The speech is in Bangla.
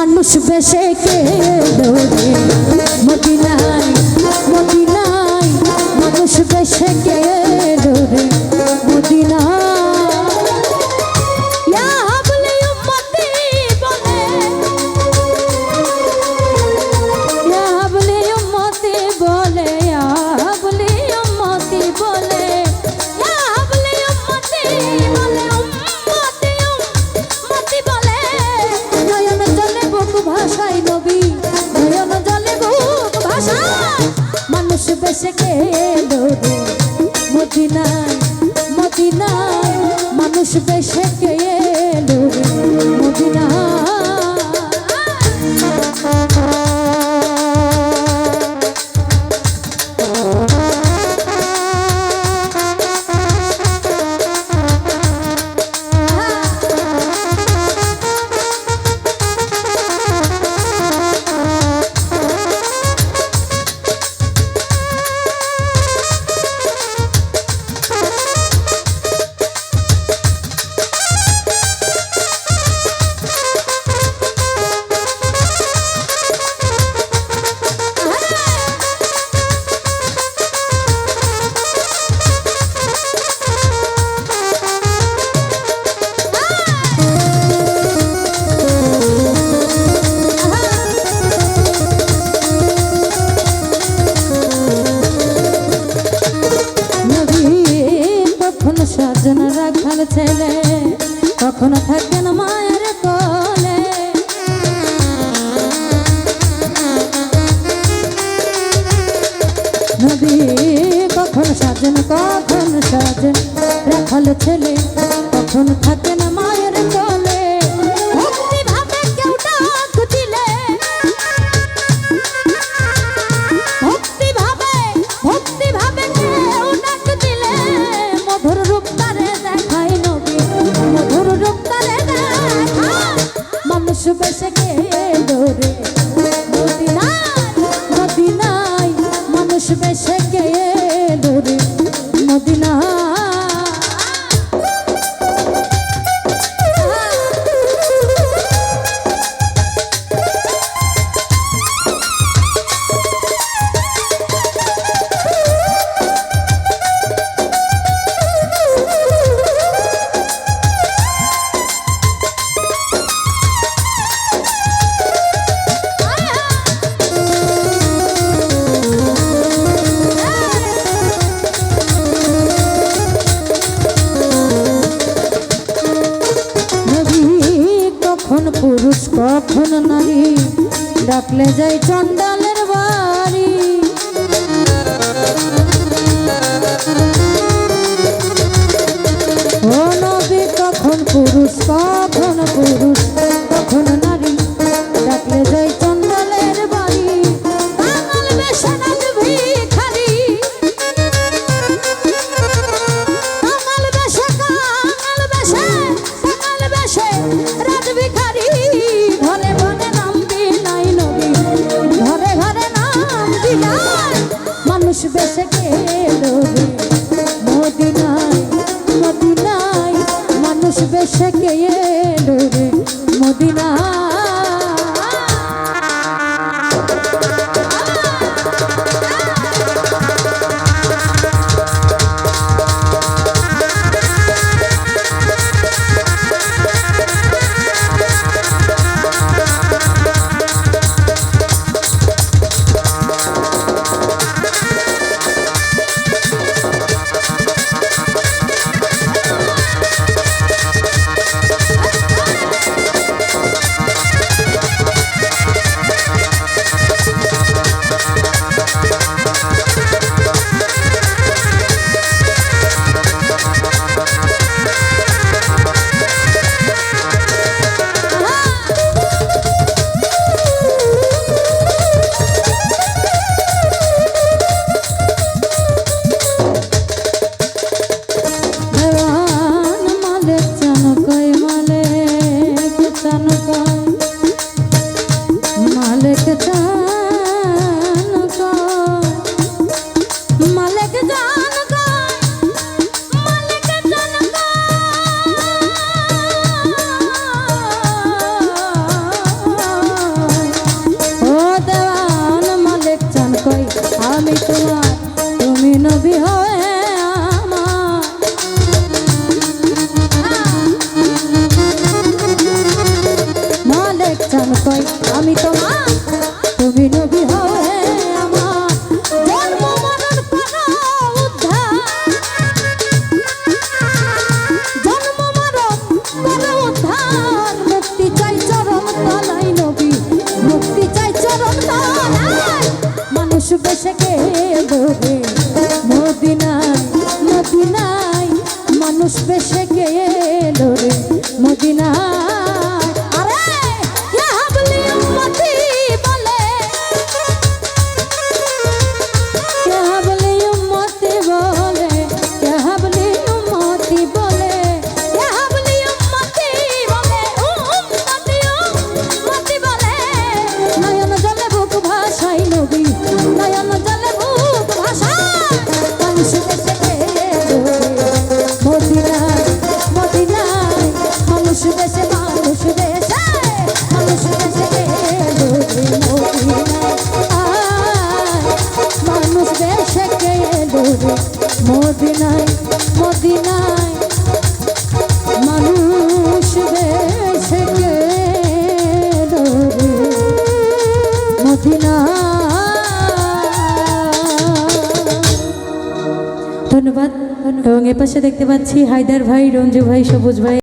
মানুষ বেশে কে দৌড়ে মদিনা এসে কে মদিনায়। রাখাল ছেলে, কখনো থাকেন মায়ের কোলে। নদী কখন সাজেন কখন সাজেন? রাখাল ছেলে, কখন থাকেন মায়ের চলে যাই চন্ডালের বাড়ি। ও নবী কখন পুরুষ কখন পুরুষ? নবী হয়ে মালেক চান কই, আমি তোমার তুমি নবী হয়ে আমার। জন্ম মরণ করো উদ্ধার। জন্ম মরণ করো উদ্ধার। মুক্তি চাই চরণ তলায় নবী, মুক্তি চাই চরণ তলায় মানুষ বেশে এবং এ পাশে দেখতে পাচ্ছি হায়দার ভাই রঞ্জু ভাই সবুজ ভাই।